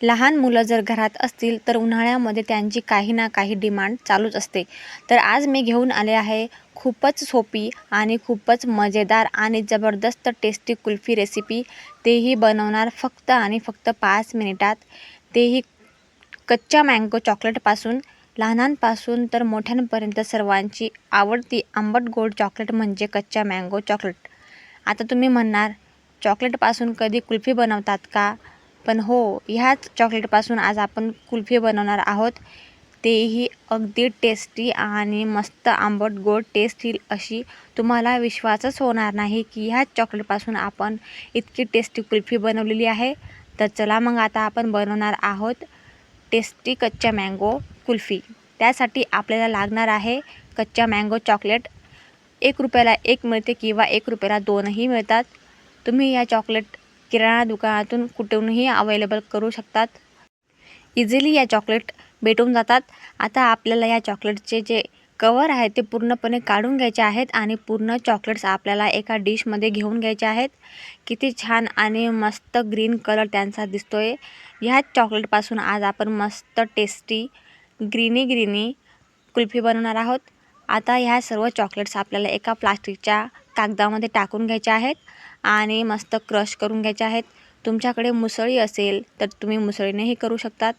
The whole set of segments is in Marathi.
लहान मुलं जर घरात असतील तर उन्हाळ्यामध्ये त्यांची काही ना काही डिमांड चालूच असते. तर आज मी घेऊन आले आहे खूपच सोपी आणि खूपच मजेदार आणि जबरदस्त टेस्टी कुल्फी रेसिपी तेही बनवणार फक्त आणि फक्त पाच मिनिटात. तेही कच्च्या मँगो चॉकलेटपासून लहानांपासून तर मोठ्यांपर्यंत सर्वांची आवडती आंबट गोड चॉकलेट म्हणजे कच्च्या मँगो चॉकलेट आता तुम्ही म्हणणार चॉकलेटपासून कधी कुल्फी बनवतात का? पण हो ह्याच चॉकलेटपासून आज आपण कुल्फी बनवणार आहोत. तेही अगदी टेस्टी आणि मस्त आंबट गोड टेस्ट येईल अशी तुम्हाला विश्वासच होणार नाही की ह्याच चॉकलेटपासून आपण इतकी टेस्टी कुल्फी बनवलेली आहे. तर चला मग आता आपण बनवणार आहोत टेस्टी कच्च्या मँगो कुल्फी. त्यासाठी आपल्याला लागणार आहे कच्च्या मँगो चॉकलेट एक रुपयाला एक मिळते किंवा एक रुपयाला दोनही मिळतात. तुम्ही या चॉकलेट किराणा दुकानातून कुठूनही अवेलेबल करू शकतात. इझिली या चॉकलेट भेटून जातात. आता आपल्याला या चॉकलेटचे जे कवर आहे ते पूर्णपणे काढून घ्यायचे आहेत आणि पूर्ण चॉकलेट्स आपल्याला एका डिशमध्ये घेऊन घ्यायचे आहेत. किती छान आणि मस्त ग्रीन कलर त्यांचा दिसतोय. ह्याच चॉकलेटपासून आज आपण मस्त टेस्टी ग्रीनी ग्रीनी कुल्फी बनवणार आहोत. आता ह्या सर्व चॉकलेट्स आपल्याला एका प्लास्टिकच्या कागदामध्ये टाकून घ्यायच्या आहेत आणि मस्त क्रश करून घ्यायचे आहेत. तुमच्याकडे मुसळी असेल तर तुम्ही मुसळीनेही करू शकतात.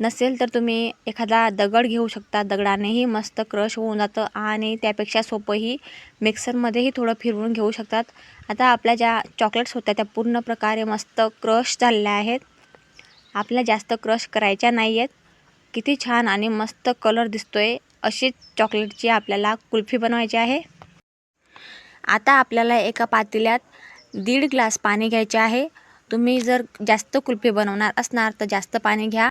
नसेल तर तुम्ही एखादा दगड घेऊ शकता. दगडानेही मस्त क्रश होऊन जातं आणि त्यापेक्षा सोपंही मिक्सरमध्येही थोडं फिरवून घेऊ शकतात. आता आपल्या ज्या चॉकलेट्स होत्या त्या पूर्ण प्रकारे मस्त क्रश झालेल्या आहेत. आपल्या जास्त क्रश करायच्या नाही आहेत किती छान आणि मस्त कलर दिसतोय अशीच चॉकलेटची आपल्याला कुल्फी बनवायची आहे. आता आपल्याला एका पातेल्यात दीड ग्लास पाणी घ्यायचे आहे. तुम्ही जर जास्त कुल्फी बनवणार असणार तर जास्त पाणी घ्या.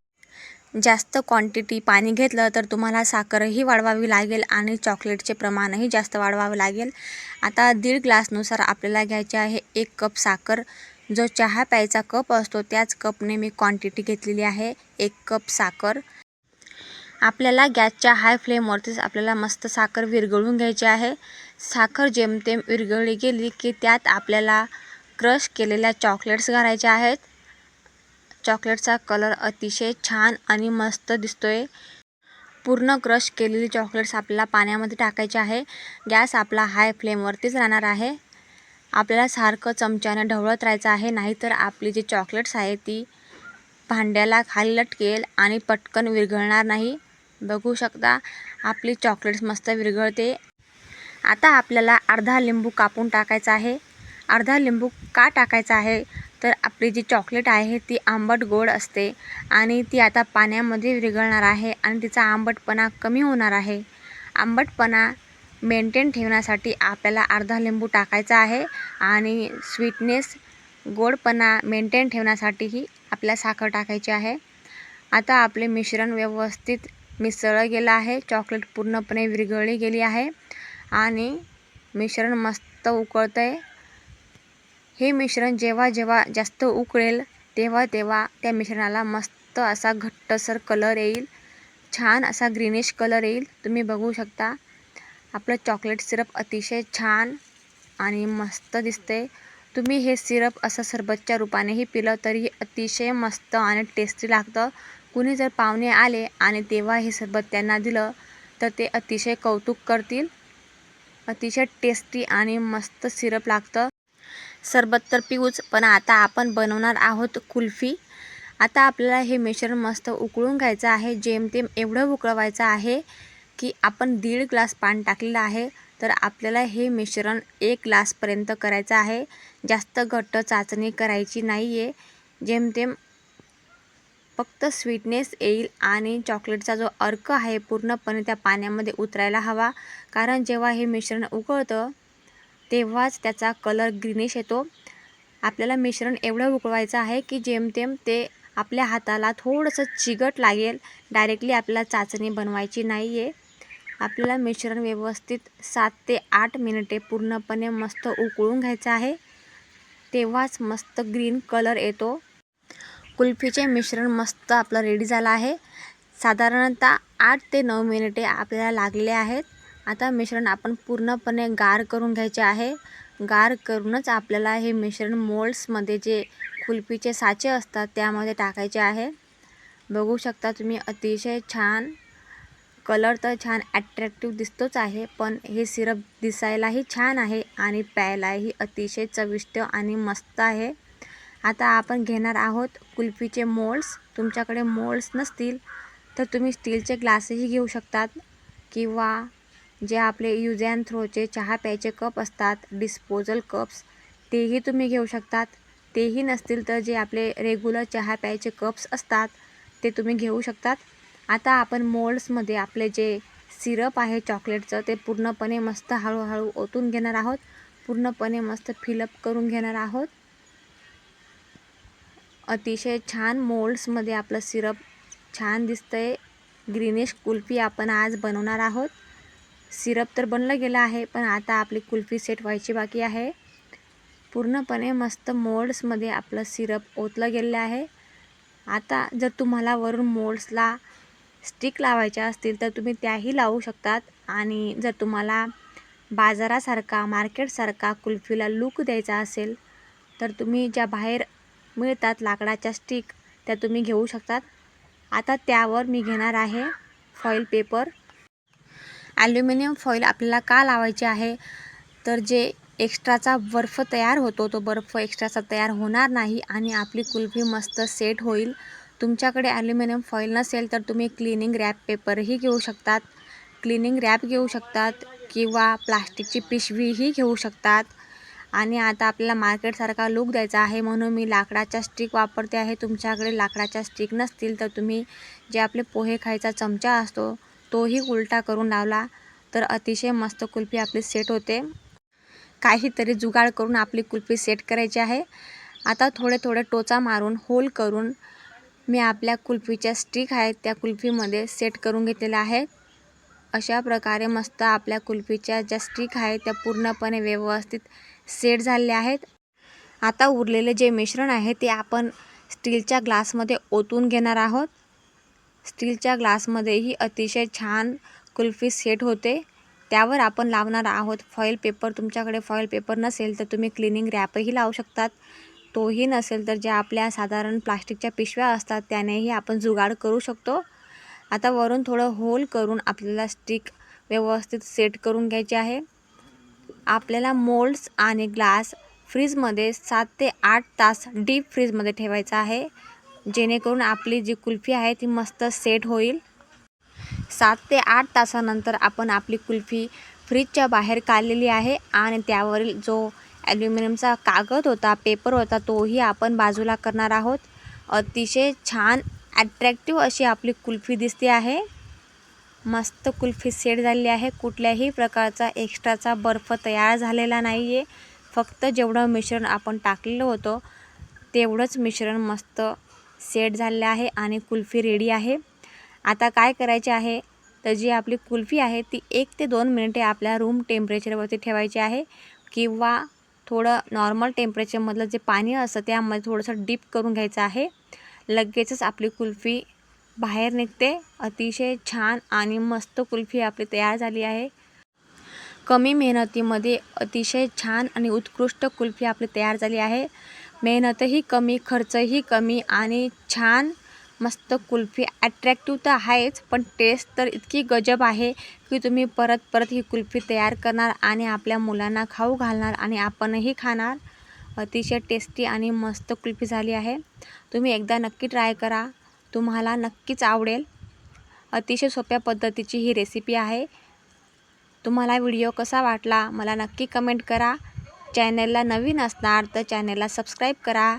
जास्त क्वांटिटी पाणी घेतलं तर तुम्हाला साखरही वाढवावी लागेल आणि चॉकलेटचे प्रमाणही जास्त वाढवावे लागेल. आता दीड ग्लासनुसार आपल्याला घ्यायचे आहे एक कप साखर. जो चहा प्यायचा कप असतो त्याच कपने मी क्वांटिटी घेतलेली आहे. एक कप साखर. आपल्याला गॅसच्या हाय फ्लेमवरतीच आपल्याला मस्त साखर विरघळून घ्यायची आहे. साखर जेमतेम विरघळली गेली की त्यात आपल्याला क्रश केलेल्या चॉकलेट्स घालायच्या आहेत. चॉकलेटचा कलर अतिशय छान आणि मस्त दिसतोय. पूर्ण क्रश केलेली चॉकलेट्स आपल्याला पाण्यामध्ये टाकायचे आहे. गॅस आपला हाय फ्लेमवरतीच राहणार आहे. आपल्याला सारखं चमच्याने ढवळत राहायचं आहे नाहीतर आपली जी चॉकलेट्स आहे ती भांड्याला खाली लटकेल आणि पटकन विरघळणार नाही. बघू शकता आपली चॉकलेट्स मस्त विरघळते आता आपल्याला अर्धा लिंबू कापून टाकायचा आहे. अर्धा लिंबू का टाकायचा आहे? तर आपली जी चॉकलेट आहे ती आंबट गोड असते आणि ती आता पाण्यामध्ये विरघळणार आहे आणि तिचा आंबटपणा कमी होणार आहे. आंबटपणा मेंटेन ठेवण्यासाठी आपल्याला अर्धा लिंबू टाकायचा आहे आणि स्वीटनेस गोडपणा मेंटेन ठेवण्यासाठीही आपल्या साखर टाकायची आहे. आता आपले मिश्रण व्यवस्थित मिसळलं गेलं आहे. चॉकलेट पूर्णपणे विरघळली गेली आहे. आणि मिश्रण मस्त उकळतं आहे हे मिश्रण जेव्हा जेव्हा जास्त उकळेल तेव्हा तेव्हा त्या मिश्रणाला मस्त असा घट्टसर कलर येईल. छान असा ग्रीनिश कलर येईल. तुम्ही बघू शकता. आपलं चॉकलेट सिरप अतिशय छान आणि मस्त दिसते तुम्ही हे सिरप असं सरबतच्या रूपानेही पिलं तरी अतिशय मस्त आणि टेस्टी लागतं. कुणी जर पाहुणे आले आणि तेव्हा हे सरबत त्यांना दिलं तर ते अतिशय कौतुक करतील. अतिशय टेस्टी आणि मस्त सिरप लागतं. सरबत तर पिऊच पण आता आपण बनवणार आहोत कुल्फी. आता आपल्याला हे मिश्रण मस्त उकळून घ्यायचं आहे. जेमतेम एवढं उकळवायचं आहे की आपण दीड ग्लास पाणी टाकलेलं आहे. तर आपल्याला हे मिश्रण एक ग्लासपर्यंत करायचं आहे. जास्त घट्ट चाचणी करायची नाही आहे जेमतेम फक्त स्वीटनेस येईल आणि चॉकलेटचा जो अर्क आहे पूर्णपणे त्या पाण्यामध्ये उतरायला हवा. कारण जेव्हा हे मिश्रण उकळतं तेव्हाच त्याचा कलर ग्रीनिश येतो. आपल्याला मिश्रण एवढं उकळवायचं आहे की जेमतेम ते आपल्या हाताला थोडंसं चिगट लागेल. डायरेक्टली आपल्याला चाचणी बनवायची नाही आहे आपल्याला मिश्रण व्यवस्थित सात ते आठ मिनिटे पूर्णपणे मस्त उकळून घ्यायचं आहे. तेव्हाच मस्त ग्रीन कलर येतो. कुल्फीचे मिश्रण मस्त आपलं रेडी झालं आहे. साधारणतः आठ ते नऊ मिनिटे आपल्याला लागले आहेत. आता मिश्रण आपण पूर्णपणे गार करून घ्यायचे आहे. गार करूनच आपल्याला हे मिश्रण मोल्ड्समध्ये जे कुल्फीचे साचे असतात त्यामध्ये टाकायचे आहे. बघू शकता तुम्ही अतिशय छान. कलर तर छान ॲट्रॅक्टिव्ह दिसतोच आहे पण हे सिरप दिसायलाही छान आहे आणि प्यायलाही अतिशय चविष्ट आणि मस्त आहे. आता आपण घेणार आहोत कुल्फीचे मोल्ड्स. तुमच्याकडे मोल्ड्स नसतील तर तुम्ही स्टीलचे ग्लासही घेऊ शकतात किंवा जे आपले यूज अँड थ्रोचे चहा प्यायचे कप असतात डिस्पोजल कप्स तेही तुम्ही घेऊ शकतात. तेही नसतील तर जे आपले रेग्युलर चहा प्यायचे कप्स असतात ते तुम्ही घेऊ शकतात. आता आपण मोल्ड्समध्ये आपले जे सिरप आहे चॉकलेटचं ते पूर्णपणे मस्त हळूहळू ओतून घेणार आहोत. पूर्णपणे मस्त फिलअप करून घेणार आहोत. अतिशय छान मोल्ड्समध्ये आपलं सिरप छान दिसतंय. ग्रीनिश कुल्फी आपण आज बनवणार आहोत. सिरप तर बनलं गेलं आहे पण आता आपली कुल्फी सेट व्हायची बाकी आहे. पूर्णपणे मस्त मोल्ड्समध्ये आपलं सिरप ओतलं गेलेलं आहे. आता जर तुम्हाला वरून मोल्ड्सला स्टिक लावायच्या असतील तर तुम्ही त्याही लावू शकतात. आणि जर तुम्हाला बाजारासारखा मार्केटसारखा कुल्फीला लूक द्यायचा असेल तर तुम्ही ज्या बाहेर मिळतात लाकडाच्या स्टिक त्या तुम्ही घेऊ शकतात. आता त्यावर मी घेणार आहे फॉईल पेपर. ॲल्युमिनियम फॉईल आपल्याला का लावायचे आहे? तर जे एक्स्ट्राचा बर्फ तयार होतो तो बर्फ एक्स्ट्राचा तयार होणार नाही आणि आपली कुल्फी मस्त सेट होईल. तुमच्याकडे ॲल्युमिनियम फॉईल नसेल तर तुम्ही क्लिनिंग रॅप पेपरही घेऊ शकतात क्लिनिंग रॅप घेऊ शकतात किंवा प्लास्टिकची पिशवीही घेऊ शकतात. आणि आता आपल्याला मार्केटसारखा लूक द्यायचा आहे. म्हणून मी लाकडाच्या स्टिक वापरते आहे. तुमच्याकडे लाकडाच्या स्टिक नसतील तर तुम्ही जे आपले पोहे खायचा चमचा असतो तोही उलटा करून लावला तर अतिशय मस्त कुल्फी आपली सेट होते. काहीतरी जुगाड करून आपली कुल्फी सेट करायची आहे. आता थोडे थोडे टोचा मारून होल करून मी आपल्या कुल्फीच्या स्टिक आहेत त्या कुल्फीमध्ये सेट करून घेतलेल्या आहेत. अशा प्रकारे मस्त आपल्या कुल्फीच्या ज्या स्टिक आहेत त्या पूर्णपणे व्यवस्थित सेट झालेले आहेत. आता उरलेले जे मिश्रण आहे ते आपण स्टीलच्या ग्लासमध्ये ओतून घेणार आहोत. स्टीलच्या ग्लासमध्येही अतिशय छान कुल्फी सेट होते. त्यावर आपण लावणार आहोत फॉईल पेपर. तुमच्याकडे फॉईल पेपर नसेल तर तुम्ही क्लिनिंग रॅपही लावू शकतात. तोही नसेल तर ज्या आपल्या साधारण प्लास्टिकच्या पिशव्या असतात त्यानेही आपण जुगाड करू शकतो. आता वरून थोडं होल करून आपल्याला स्टिक व्यवस्थित सेट करून घ्यायची आहे. आपल्याला मोल्ड्स आणि ग्लास फ्रीजमध्ये सात ते आठ तास डीप फ्रीजमध्ये ठेवायचा आहे. जेणेकरून आपली जी कुल्फी आहे ती मस्त सेट होईल. सात ते आठ तासानंतर आपण आपली कुल्फी फ्रीजच्या बाहेर काढलेली आहे आणि त्यावरील जो ॲल्युमिनियमचा कागद होता पेपर होता तोही आपण बाजूला करणार आहोत. अतिशय छान ॲट्रॅक्टिव्ह अशी आपली कुल्फी दिसते आहे. मस्त कुल्फी सेट झालेली आहे. कुठल्याही प्रकारचा एक्स्ट्राचा बर्फ तयार झालेला नाही आहे फक्त जेवढं मिश्रण आपण टाकलेलं होतं तेवढंच मिश्रण मस्त सेट झालेलं आहे आणि कुल्फी रेडी आहे. आता काय करायचे आहे? तर जी आपली कुल्फी आहे ती एक ते दोन मिनिटे आपल्या रूम टेम्परेचरवरती ठेवायची आहे किंवा थोडं नॉर्मल टेम्परेचरमधलं जे पाणी असतं त्यामध्ये थोडंसं डीप करून घ्यायचं आहे. लगेचच आपली कुल्फी बाहेर निघते. अतिशय छान आणि मस्त कुल्फी आपली तयार झाली आहे. कमी मेहनतीमध्ये अतिशय छान आणि उत्कृष्ट कुल्फी आपली तयार झाली आहे. मेहनतही कमी खर्चही कमी आणि छान मस्त कुल्फी. ॲट्रॅक्टिव्ह तर आहेच पण टेस्ट तर इतकी गजब आहे की तुम्ही परत परत ही कुल्फी तयार करणार आणि आपल्या मुलांना खाऊ घालणार आणि आपणही खाणार. अतिशय टेस्टी आणि मस्त कुल्फी झाली आहे. तुम्ही एकदा नक्की ट्राय करा. तुम्हाला नक्कीच आवडेल. अतिशय सोप्या पद्धतीची ही रेसिपी आहे. तुम्हाला व्हिडिओ कसा वाटला मला नक्की कमेंट करा. चॅनलला नवीन असणार तर चॅनलला सबस्क्राईब करा.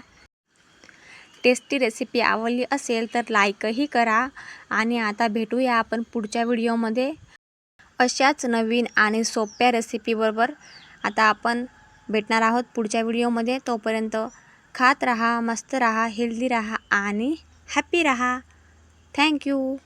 टेस्टी रेसिपी आवडली असेल तर लाईकही करा. आणि आता भेटूया आपण पुढच्या व्हिडिओमध्ये अशाच नवीन आणि सोप्या रेसिपीबरोबर आता आपण भेटणार आहोत पुढच्या व्हिडिओमध्ये तोपर्यंत खात रहा मस्त रहा हेल्दी राहा आणि हॅपी राहा. थँक्यू